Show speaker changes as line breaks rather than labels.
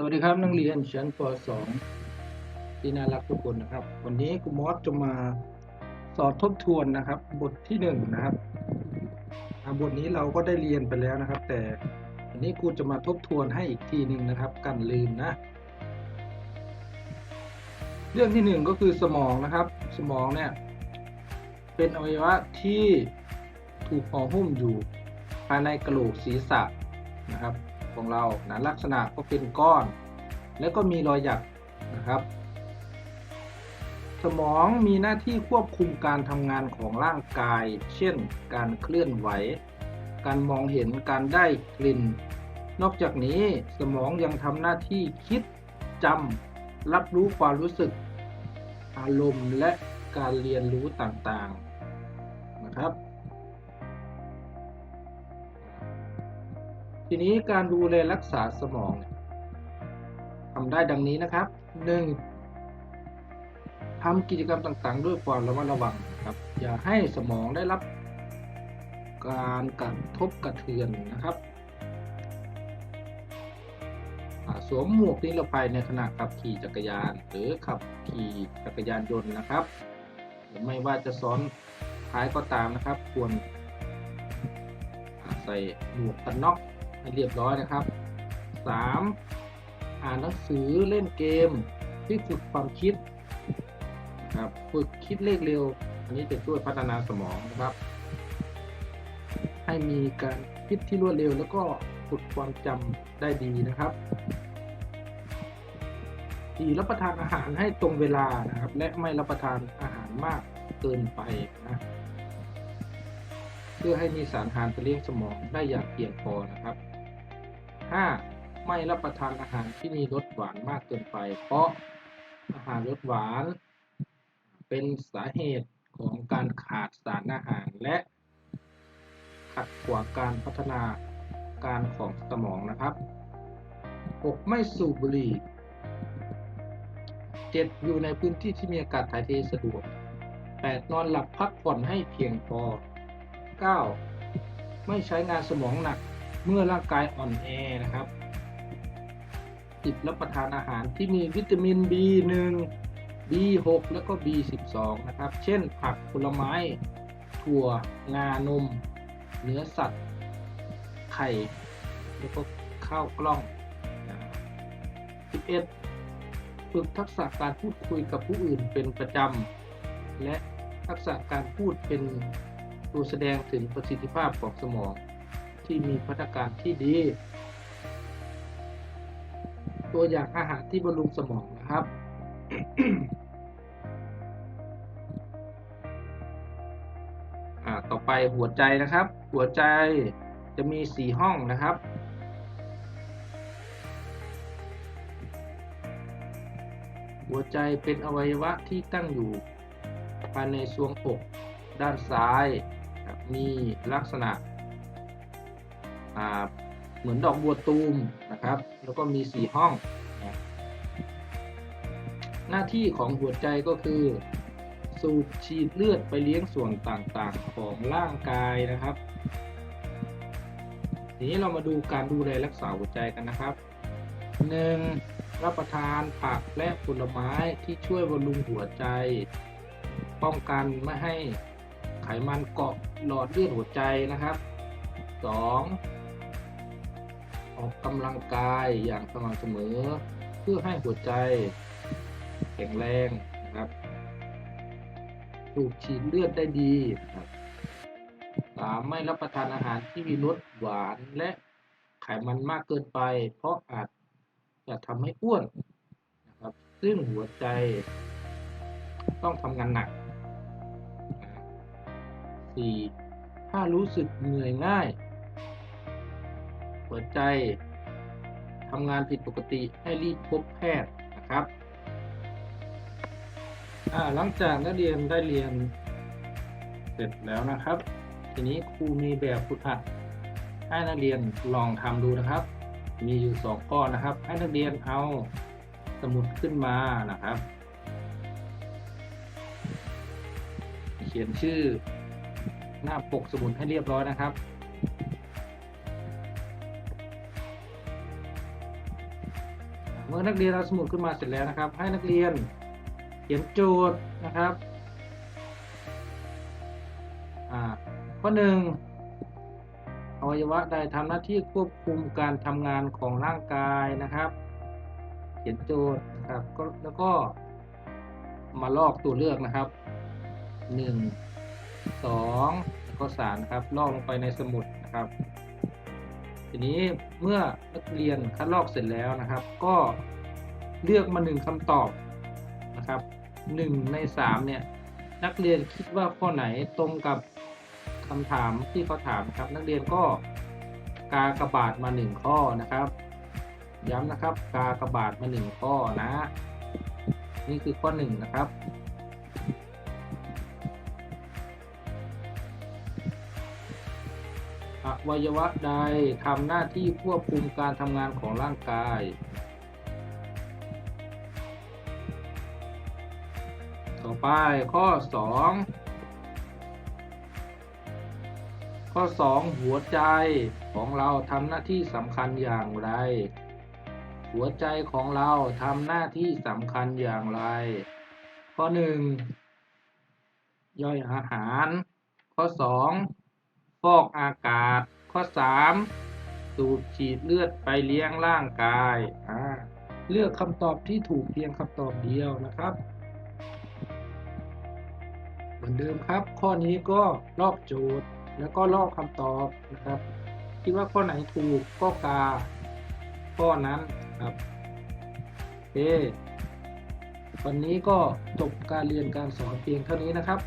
สวัสดีครับนักเรียนชั้นป .2 ที่น่ารักทุกคนนะครับ วันนี้ครูมอสจะมาสอนทบทวนนะครับ บทที่หนึ่งนะครับอ่าบทนี้เราก็ได้เรียนไปแล้วนะครับ แต่วันนี้ครูจะมาทบทวนให้อีกทีหนึ่งนะครับ กันลืมนะ เรื่องที่หนึ่งก็คือสมองนะครับ สมองเนี่ยเป็นอวัยวะที่ถูกห่อหุ้มอยู่ภายในกระโหลกศีรษะนะครับ ของเรานะลักษณะก็เป็นก้อน แล้วก็มีรอยหยักนะครับ สมองมีหน้าที่ควบคุมการทำงานของร่างกาย เช่น การเคลื่อนไหว การมองเห็นการได้กลิ่น นอกจากนี้สมองยังทำหน้าที่คิดจำรับรู้ความรู้สึก อารมณ์และการเรียนรู้ต่างๆนะครับ ทีนี้การดูแลรักษาสมองเนี่ยทำได้ดังนี้นะครับ 1. ทำกิจกรรมต่างๆ ด้วยความระมัดระวังครับ อย่าให้สมองได้รับ การกระทบกระเทือนนะครับสวมหมวกนิรภัยในขณะขับขี่จักรยาน หรือขับขี่จักรยานยนต์นะครับ ไม่ว่าจะซ้อนท้ายก็ตามนะครับ ควรใส่หมวกกันน็อก ให้เรียบร้อยนะครับ 3. อ่านหนังสือเล่นเกมที่ฝึกความคิดครับฝึกคิดเลขเร็ว อันนี้จะช่วยพัฒนาสมองนะครับ ให้มีการคิดที่รวดเร็ว แล้วก็ฝึกความจำได้ดีนะครับที่รับประทานอาหารให้ตรงเวลานะครับ และไม่รับประทานอาหารมากเกินไปนะเพื่อให้มีสารอาหารไปเลี้ยงสมองได้อย่างเพียงพอนะครับ 5. ไม่รับประทานอาหารที่มีรสหวานมากเกินไป เพราะอาหารรสหวาน เป็นสาเหตุของการขาดสารอาหารและ ขัดขวางการพัฒนาการของสมองนะครับ 6. ไม่สูบบุหรี่ 7. อยู่ในพื้นที่ที่มีอากาศถ่ายเทสะดวก 8. นอนหลับพักผ่อนให้เพียงพอ 9. ไม่ใช้งานสมองหนัก เมื่อร่างกายอ่อนแอนะครับ 10. รับประทานอาหารที่มีวิตามิน B1 B6 แล้วก็ B12 นะครับ เช่นผักผลไม้ ถั่ว งานม เนื้อสัตว์ ไข่ แล้วก็ข้าวกล้อง 11 ฝึกทักษะการพูดคุยกับผู้อื่นเป็นประจำ และทักษะการพูดเป็นตัวแสดงถึงประสิทธิภาพของสมอง ที่มีพัฒนาการที่ดี ตัวอย่างอาหารที่บำรุงสมองนะครับอ่าต่อไปหัวใจนะครับ หัวใจจะมีสี่ห้องนะครับหัวใจเป็นอวัยวะที่ตั้งอยู่ภายในทรวงอกด้านซ้าย มีลักษณะ เหมือนดอกบัวตูมนะครับ แล้วก็มีสี่ห้องนะหน้าที่ของหัวใจก็คือ สูบฉีดเลือดไปเลี้ยงส่วนต่างๆของร่างกายนะครับ ทีนี้เรามาดูการดูแลรักษาหัวใจกันนะครับ 1. รับประทานผักและผลไม้ที่ช่วยบำรุงหัวใจ ป้องกันไม่ให้ไขมันเกาะหลอดเลือดหัวใจนะครับ 2. ออกกำลังกายอย่างสม่ำเสมอ เพื่อให้หัวใจแข็งแรงนะครับสูบฉีดเลือดได้ดีนะครับ 3. ไม่รับประทานอาหารที่มีรสหวานและไขมันมากเกินไป เพราะอาจจะทำให้อ้วนนะครับ ซึ่งหัวใจต้องทำงานหนัก 4. ถ้ารู้สึกเหนื่อยง่าย หัวใจทำงานผิดปกติให้รีบพบแพทย์นะครับ หลังจากนักเรียนได้เรียนเสร็จแล้วนะครับ ทีนี้ครูมีแบบฝึกหัดให้นักเรียนลองทำดูนะครับ มีอยู่สองข้อนะครับ ให้นักเรียนเอาสมุดขึ้นมานะครับ เขียนชื่อหน้าปกสมุดให้เรียบร้อยนะครับ เมื่อนักเรียนเอาสมุดขึ้นมาเสร็จแล้วนะครับ ให้นักเรียนเขียนโจทย์นะครับอ่าข้อหนึ่งอวัยวะใดทำหน้าที่ควบคุมการทำงานของร่างกายนะครับ เขียนโจทย์นะครับก็แล้วก็มาลอกตัวเลือกนะครับหนึ่งสองแล้วก็สามครับลอกลงไปในสมุดนะครับ ทีนี้เมื่อนักเรียนคัดลอกเสร็จแล้วนะครับ ก็เลือกมาหนึ่งคำตอบนะครับหนึ่งในสามเนี่ยนักเรียนคิดว่าข้อไหนตรงกับคำถามที่เขาถามครับ นักเรียนก็กากระบาดมาหนึ่งข้อนะครับ ย้ำนะครับ กากระบาดมาหนึ่งข้อนะ นี่คือข้อหนึ่งนะครับ วัยวะใดทำหน้าที่ควบคุมการทำงานของร่างกาย ต่อไปข้อ 2 ข้อ 2 หัวใจของเราทำหน้าที่สำคัญอย่างไร หัวใจของเราทำหน้าที่สำคัญอย่างไร ข้อ 1 ย่อยอาหาร ข้อ 2 ฟอกอากาศ ข้อ 3 สูบฉีดเลือดไปเลี้ยงร่างกายอ่าเลือกคำตอบที่ถูกเพียงคำตอบเดียวนะครับ เหมือนเดิมครับ ข้อนี้ก็ลอกโจทย์แล้วก็ลอกคำตอบนะครับ คิดว่าข้อไหนถูกก็กา ข้อนั้นครับโอเควันนี้ก็จบการเรียนการสอนเพียงเท่านี้นะครับ